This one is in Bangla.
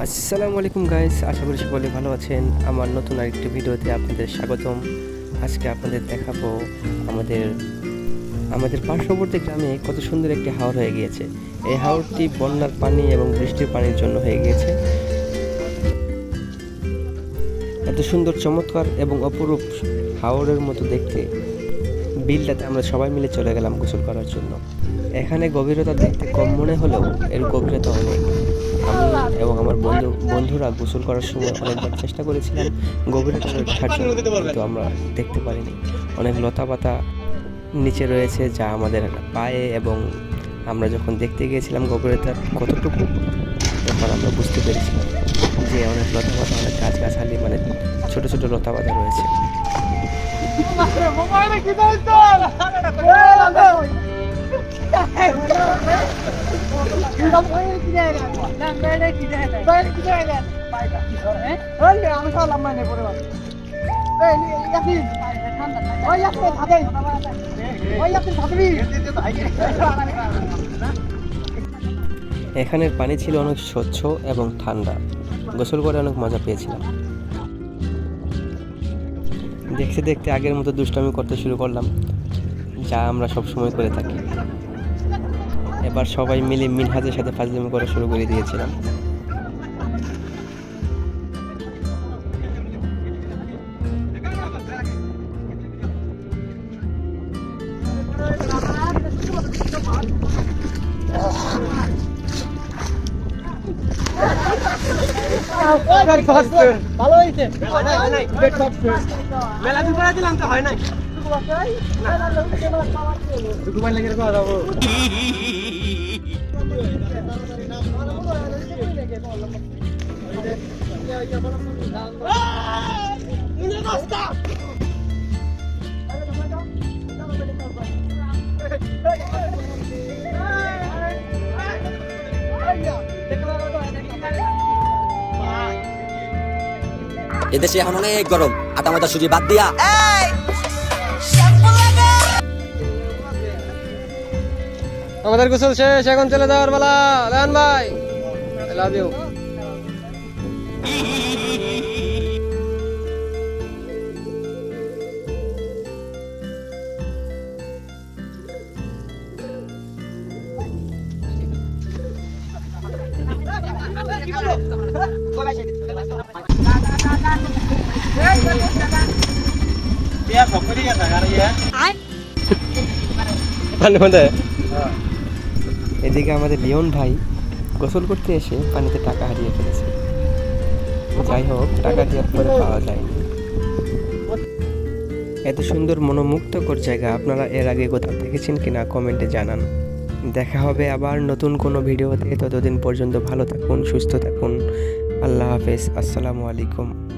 আসসালামু আলাইকুম গাইস, আশা করি সকলে ভালো আছেন। আমার নতুন আরেকটি ভিডিওতে আপনাদের স্বাগতম। আজকে আপনাদের দেখাবো আমাদের আমাদের পার্শ্ববর্তী গ্রামে কত সুন্দর একটি হাওর হয়ে গিয়েছে। এই হাওরটি বন্যার পানি এবং বৃষ্টির পানির জন্য হয়ে গিয়েছে। এত সুন্দর চমৎকার এবং অপরূপ হাওরের মতো দেখতে। বিলটাতে আমরা সবাই মিলে চলে গেলাম গোসল করার জন্য। এখানে গভীরতা দেখতে কম মনে হলেও এর গভীরতা অনেক। আমি এবং আমার বন্ধু, বন্ধুরা গোসল করার সময় অনেকবার চেষ্টা করেছিলাম। দেখার জন্য কিন্তু আমরা দেখতে পারিনি। অনেক লতা পাতা নিচে রয়েছে যা আমাদের পায়ে এবং আমরা যখন দেখতে গিয়েছিলাম গভীরতা কতটুকু, তখন আমরা বুঝতে পেরেছিলাম যে অনেক লতা পাতা অনেক গাছগাছালি মানে ছোট ছোট লতা পাতা রয়েছে এখানের পানি ছিল অনেক স্বচ্ছ এবং ঠান্ডা। গোসল করে অনেক মজা পেয়েছিলাম। দেখতে দেখতে আগের মতো দুষ্টামি করতে শুরু করলাম, যা আমরা সব সময় করে থাকি। এবার সবাই মিলে মিনহাজের সাথে ফাজলিমি করা শুরু করে দিয়েছিলাম। মেলা দিলাম তো হয় নাই লেগে এদেশে এখন অনেক গরম আটা মাথা সুজি বাদ দিয়া। আমাদের গোসল শেষ এখন চলে যাওয়ার বেলা রেহান ভাই লাভ ইউ এদিকে আমাদের লিওন ভাই গোসল করতে এসে পানিতে টাকা হারিয়ে ফেলেছে। যাই হোক, টাকা দেওয়ার পরে পাওয়া যায়নি। এত সুন্দর মনোমুগ্ধকর জায়গা আপনারা এর আগে কোথাও দেখেছেন কিনা কমেন্টে জানান। দেখা হবে আবার নতুন কোনো ভিডিওতে। ততদিন পর্যন্ত ভালো থাকুন, সুস্থ থাকুন। আল্লাহ হাফেজ। আসসালামু আলাইকুম।